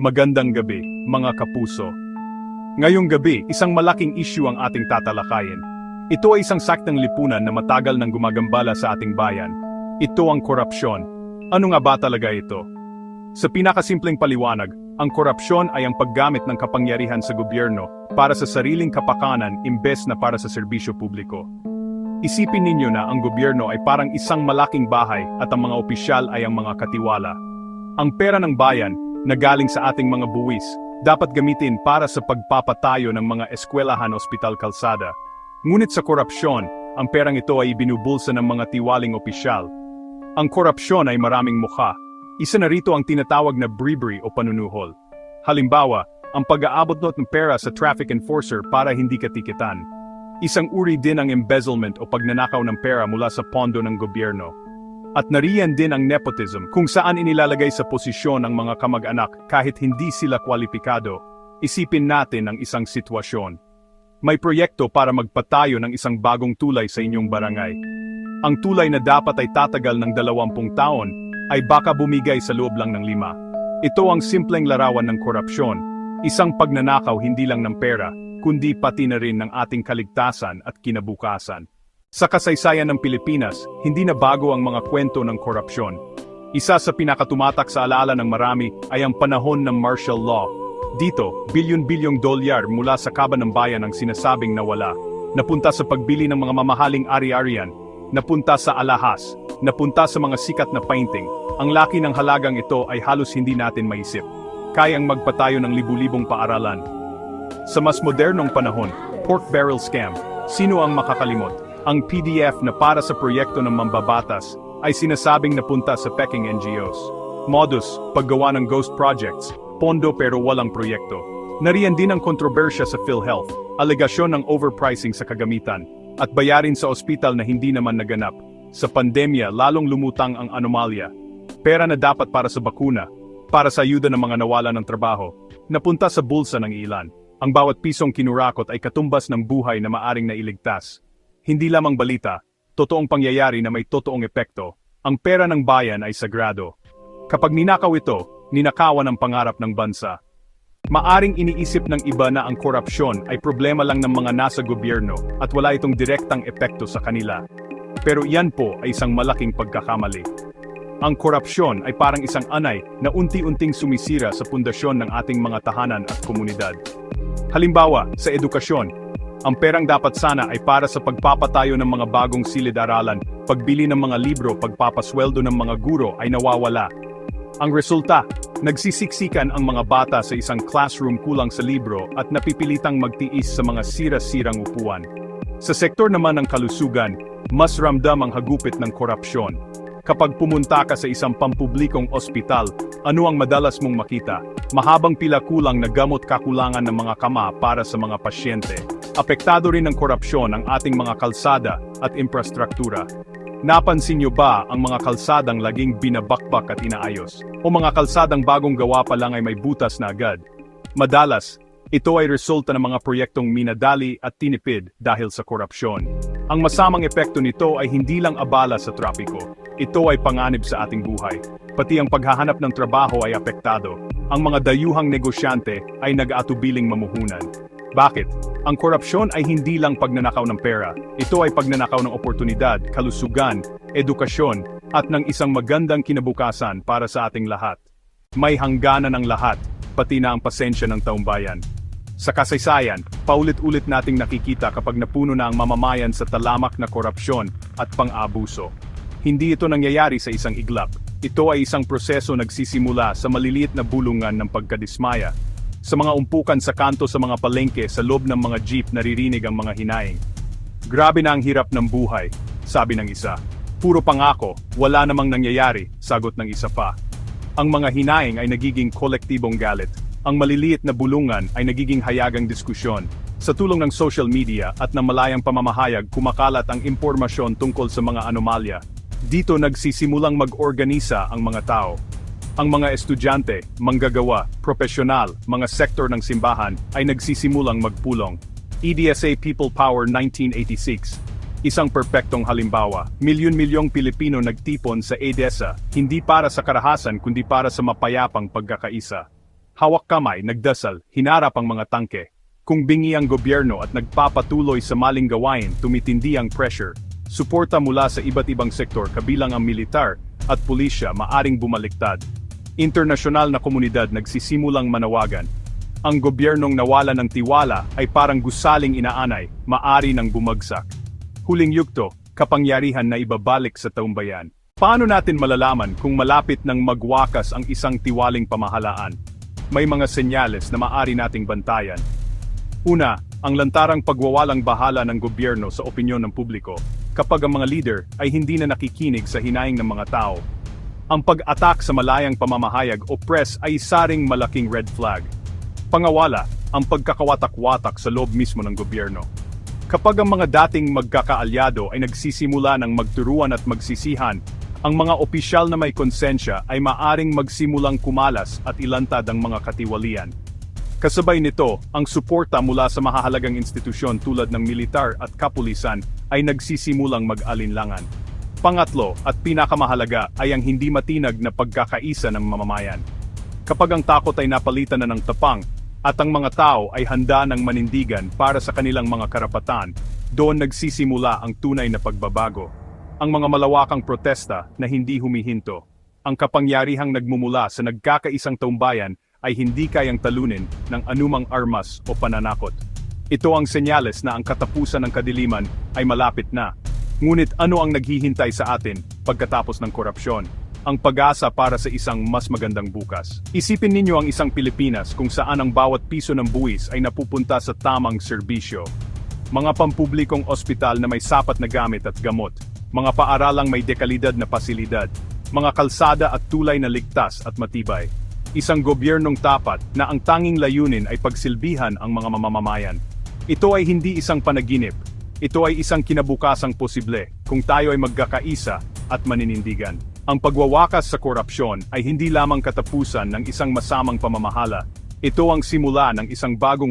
Magandang gabi, mga kapuso. Ngayong gabi, isang malaking issue ang ating tatalakayin. Ito ay isang saktang lipunan na matagal nang gumagambala sa ating bayan. Ito ang korupsyon. Ano nga ba talaga ito? Sa pinakasimpleng paliwanag, ang korupsyon ay ang paggamit ng kapangyarihan sa gobyerno para sa sariling kapakanan imbes na para sa serbisyo publiko. Isipin ninyo na ang gobyerno ay parang isang malaking bahay at ang mga opisyal ay ang mga katiwala. Ang pera ng bayan, na galing sa ating mga buwis, dapat gamitin para sa pagpapatayo ng mga eskwelahan ospital kalsada. Ngunit sa korupsyon, ang perang ito ay ibinubulsa ng mga tiwaling opisyal. Ang korupsyon ay maraming mukha. Isa na rito ang tinatawag na bribery o panunuhol. Halimbawa, ang pag-aabot ng pera sa traffic enforcer para hindi katikitan. Isang uri din ang embezzlement o pagnanakaw ng pera mula sa pondo ng gobyerno. At nariyan din ang nepotism kung saan inilalagay sa posisyon ang mga kamag-anak kahit hindi sila kwalipikado. Isipin natin ang isang sitwasyon. May proyekto para magpatayo ng isang bagong tulay sa inyong barangay. Ang tulay na dapat ay tatagal ng 20 taon ay baka bumigay sa loob lang ng lima. Ito ang simpleng larawan ng korupsyon, isang pagnanakaw hindi lang ng pera, kundi pati na rin ng ating kaligtasan at kinabukasan. Sa kasaysayan ng Pilipinas, hindi na bago ang mga kwento ng korupsyon. Isa sa pinakatumatak sa alaala ng marami ay ang panahon ng martial law. Dito, bilyon-bilyong dolyar mula sa kaban ng bayan ang sinasabing nawala. Napunta sa pagbili ng mga mamahaling ari-arian, napunta sa alahas, napunta sa mga sikat na painting. Ang laki ng halagang ito ay halos hindi natin maisip. Kayang magpatayo ng libu-libong paaralan. Sa mas modernong panahon, pork barrel scam, sino ang makakalimot? Ang PDF na para sa proyekto ng mambabatas ay sinasabing napunta sa peking NGOs. Modus, paggawa ng ghost projects, pondo pero walang proyekto. Nariyan din ang kontrobersya sa PhilHealth, alegasyon ng overpricing sa kagamitan, at bayarin sa ospital na hindi naman naganap. Sa pandemya, lalong lumutang ang anomalya. Pera na dapat para sa bakuna, para sa ayuda ng mga nawala ng trabaho, napunta sa bulsa ng ilan. Ang bawat pisong kinurakot ay katumbas ng buhay na maaring nailigtas. Hindi lamang balita, totoong pangyayari na may totoong epekto. Ang pera ng bayan ay sagrado. Kapag ninakaw ito, ninakawan ang pangarap ng bansa. Maaring iniisip ng iba na ang korupsyon ay problema lang ng mga nasa gobyerno at wala itong direktang epekto sa kanila. Pero iyan po ay isang malaking pagkakamali. Ang korupsyon ay parang isang anay na unti-unting sumisira sa pundasyon ng ating mga tahanan at komunidad. Halimbawa, sa edukasyon, ang perang dapat sana ay para sa pagpapatayo ng mga bagong silid-aralan, pagbili ng mga libro, pagpapasweldo ng mga guro ay nawawala. Ang resulta, nagsisiksikan ang mga bata sa isang classroom kulang sa libro at napipilitang magtiis sa mga sira-sirang upuan. Sa sektor naman ng kalusugan, mas ramdam ang hagupit ng korupsyon. Kapag pumunta ka sa isang pampublikong ospital, ano ang madalas mong makita? Mahabang pila kulang na gamot kakulangan ng mga kama para sa mga pasyente. Apektado rin ng korupsyon ang ating mga kalsada at infrastruktura. Napansin niyo ba ang mga kalsadang laging binabakbak at inaayos? O mga kalsadang bagong gawa pa lang ay may butas na agad? Madalas, ito ay resulta ng mga proyektong minadali at tinipid dahil sa korupsyon. Ang masamang epekto nito ay hindi lang abala sa trapiko. Ito ay panganib sa ating buhay. Pati ang paghahanap ng trabaho ay apektado. Ang mga dayuhang negosyante ay nag-aatubiling mamuhunan. Bakit? Ang korupsyon ay hindi lang pagnanakaw ng pera. Ito ay pagnanakaw ng oportunidad, kalusugan, edukasyon, at ng isang magandang kinabukasan para sa ating lahat. May hangganan ng lahat, pati na ang pasensya ng taumbayan. Sa kasaysayan, paulit-ulit nating nakikita kapag napuno na ang mamamayan sa talamak na korupsyon at pang-abuso. Hindi ito nangyayari sa isang iglap. Ito ay isang proseso nagsisimula sa maliliit na bulungan ng pagkadismaya. Sa mga umpukan sa kanto sa mga palengke sa loob ng mga jeep naririnig ang mga hinaing. Grabe na ang hirap ng buhay, sabi ng isa. Puro pangako, wala namang nangyayari, sagot ng isa pa. Ang mga hinaing ay nagiging kolektibong galit. Ang maliliit na bulungan ay nagiging hayagang diskusyon. Sa tulong ng social media at ng malayang pamamahayag kumakalat ang impormasyon tungkol sa mga anomalya. Dito nagsisimulang mag-organisa ang mga tao. Ang mga estudyante, manggagawa, profesional, mga sektor ng simbahan ay nagsisimulang magpulong. EDSA People Power 1986 Isang perpektong halimbawa, milyon-milyong Pilipino nagtipon sa EDSA, hindi para sa karahasan kundi para sa mapayapang pagkakaisa. hawak kamay, nagdasal, hinarap ang mga tangke. Kung bingi ang gobyerno at nagpapatuloy sa maling gawain, tumitindi ang pressure. Suporta mula sa iba't ibang sektor kabilang ang militar at pulisya maaring bumaliktad. Internasyonal na komunidad nagsisimulang manawagan. Ang gobyernong nawala ng tiwala ay parang gusaling inaanay, maari ng bumagsak. Huling yugto, kapangyarihan na ibabalik sa taumbayan. Paano natin malalaman kung malapit ng magwakas ang isang tiwaling pamahalaan? May mga senyales na maari nating bantayan. Una, ang lantarang pagwawalang bahala ng gobyerno sa opinyon ng publiko kapag ang mga leader ay hindi na nakikinig sa hinaing ng mga tao. Ang pag-atak sa malayang pamamahayag o press ay isa ring malaking red flag. Pangawala, ang pagkakawatak-watak sa loob mismo ng gobyerno. Kapag ang mga dating magkakaalyado ay nagsisimula ng magturuan at magsisihan, ang mga opisyal na may konsensya ay maaring magsimulang kumalas at ilantad ang mga katiwalian. Kasabay nito, ang suporta mula sa mahahalagang institusyon tulad ng militar at kapulisan ay nagsisimulang mag-alinlangan. Pangatlo at pinakamahalaga ay ang hindi matinag na pagkakaisa ng mamamayan. Kapag ang takot ay napalitan na ng tapang, at ang mga tao ay handa ng manindigan para sa kanilang mga karapatan, doon nagsisimula ang tunay na pagbabago. Ang mga malawakang protesta na hindi humihinto. Ang kapangyarihang nagmumula sa nagkakaisang taumbayan ay hindi kayang talunin ng anumang armas o pananakot. Ito ang senyales na ang katapusan ng kadiliman ay malapit na. Ngunit ano ang naghihintay sa atin pagkatapos ng korupsyon? Ang pag-asa para sa isang mas magandang bukas. Isipin ninyo ang isang Pilipinas kung saan ang bawat piso ng buwis ay napupunta sa tamang serbisyo. Mga pampublikong ospital na may sapat na gamit at gamot, mga paaralang may dekalidad na pasilidad, mga kalsada at tulay na ligtas at matibay. Isang gobyernong tapat na ang tanging layunin ay pagsilbihan ang mga mamamayan. Ito ay hindi isang panaginip. Ito ay isang kinabukasang posible kung tayo ay magkakaisa at maninindigan. Ang pagwawakas sa korupsyon ay hindi lamang katapusan ng isang masamang pamamahala. Ito ang simula ng isang bagong